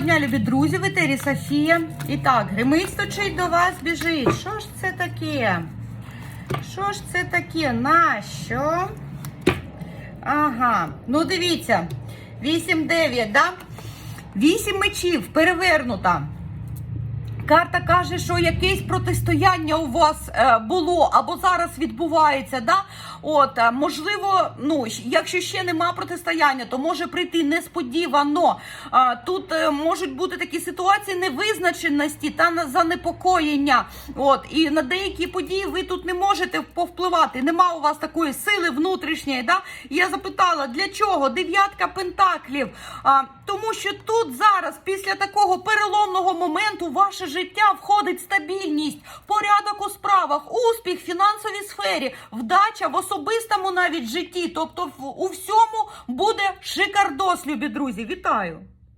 Доброго дня, любі друзі, в етері Софія. І так, гримить стучить до вас біжить. Що ж це таке? Що ж це таке? Нащо? Ага, ну дивіться. 8-9, да? 8 мечів перевернута. Карта каже, що якесь протистояння у вас е, було або зараз відбувається. Да? От, е, можливо, ну, якщо ще нема протистояння, то може прийти несподівано. А, тут е, можуть бути такі ситуації невизначеності та занепокоєння. От, і на деякі події ви тут не можете повпливати. Нема у вас такої сили внутрішньої. Да? Я запитала, для чого? Дев'ятка пентаклів. Тому що тут зараз, після такого переломного моменту, ваше життя входить стабільність, порядок у справах, успіх в фінансовій сфері, вдача в особистому навіть житті. Тобто у всьому буде шикардос, любі друзі. Вітаю!